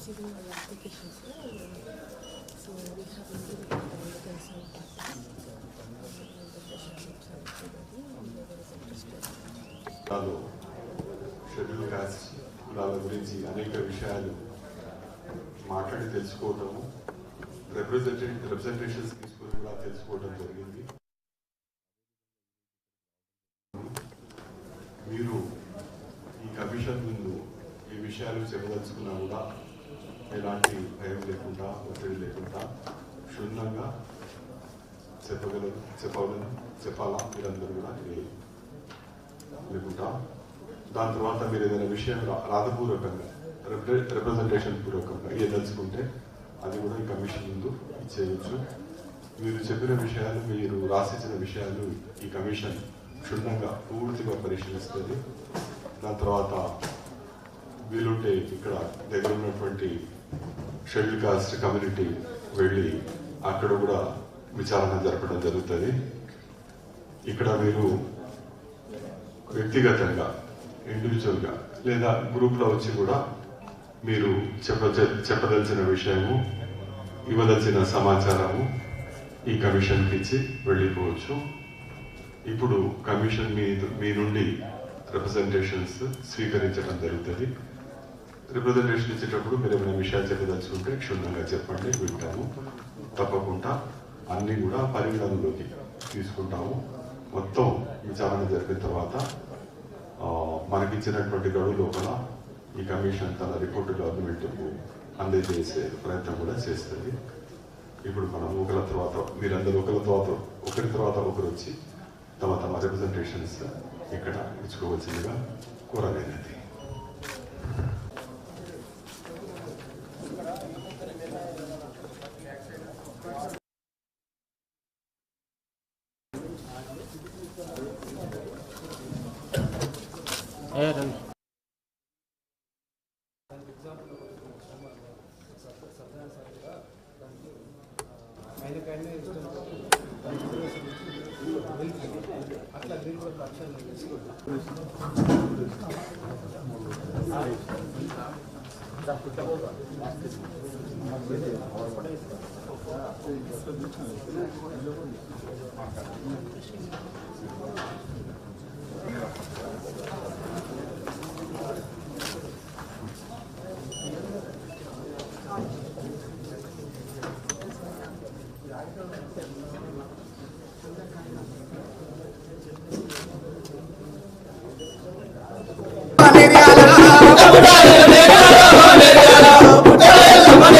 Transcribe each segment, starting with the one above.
receiving schedule caste కులాల గురించి అనేక విషయాలు మాట్లాడి తెలుసుకోవటము రిప్రజెంటేటివ్ రిప్రజెంటేషన్స్ తీసుకొని కూడా తెలుసుకోవటం జరిగింది మీరు ఈ కమిషన్ ముందు ఈ విషయాలు చెప్పదలుచుకున్నా కూడా ఎలాంటి భయం లేకుండా ఒత్తిడి లేకుండా క్షుణ్ణంగా చెప్పగలరు చెప్పగలను చెప్పాలా? మీరందరూ కూడా ఇది లేకుండా. దాని తర్వాత మీరు ఏదైనా విషయం రా- రాతపూర్వకంగా రిప్రజెంటేషన్ పూర్వకంగా ఇవ్వదలుచుకుంటే అది కూడా ఈ కమిషన్ ముందు ఇచ్చేయచ్చు. మీరు చెప్పిన విషయాలు మీరు రాసిచ్చిన విషయాలు ఈ కమిషన్ క్షుణ్ణంగా పూర్తిగా పరిశీలిస్తుంది. దాని తర్వాత వీలుంటే ఇక్కడ దగ్గర ఉన్నటువంటి షెడ్యూల్ కాస్ట్ కమ్యూనిటీ వెళ్ళి అక్కడ కూడా విచారణ జరపడం జరుగుతుంది. ఇక్కడ మీరు వ్యక్తిగతంగా ఇండివిజువల్గా లేదా గ్రూప్లో వచ్చి కూడా మీరు చెప్ప చెప్పదలిచిన విషయము ఇవ్వదలిచిన సమాచారము ఈ కమిషన్కి ఇచ్చి వెళ్ళిపోవచ్చు. ఇప్పుడు కమిషన్ మీ మీ నుండి రిప్రజెంటేషన్స్ స్వీకరించడం జరుగుతుంది. రిప్రజెంటేషన్ ఇచ్చేటప్పుడు మీరు ఏమైనా విషయాలు చెప్పదలుచుకుంటే క్షుణ్ణంగా చెప్పండి వింటాము. తప్పకుండా అన్నీ కూడా పరిగణనలోకి తీసుకుంటాము. మొత్తం విచారణ జరిపిన తర్వాత మనకిచ్చినటువంటి గడువు లోపల ఈ కమిషన్ తన రిపోర్టు గవర్నమెంట్కు అందజేసే ప్రయత్నం కూడా చేస్తుంది. ఇప్పుడు మనం ఒకరి తర్వాత మీరందరూ ఒకరి తర్వాత ఒకరి తర్వాత ఒకరు వచ్చి తమ తమ రిప్రజెంటేషన్స్ ఇక్కడ ఇచ్చుకోవాల్సిందిగా కోరలేనది है रन Thank you. మిరియాల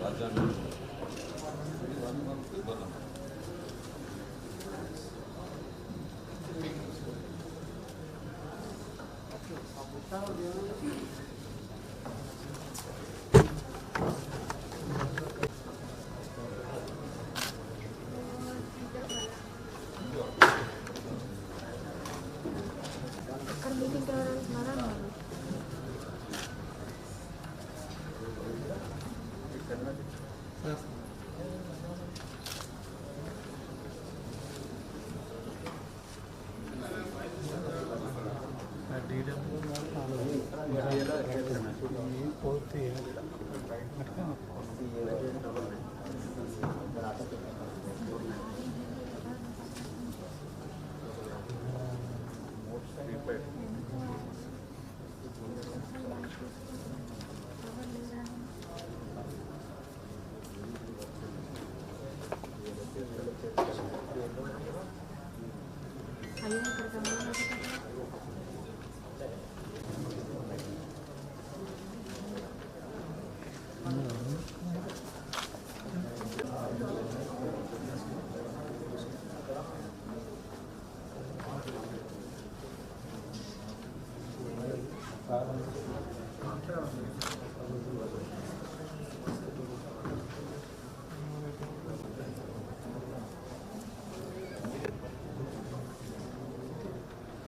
రాజ్యాంగం ఇబ్బంది Okay. Thank you.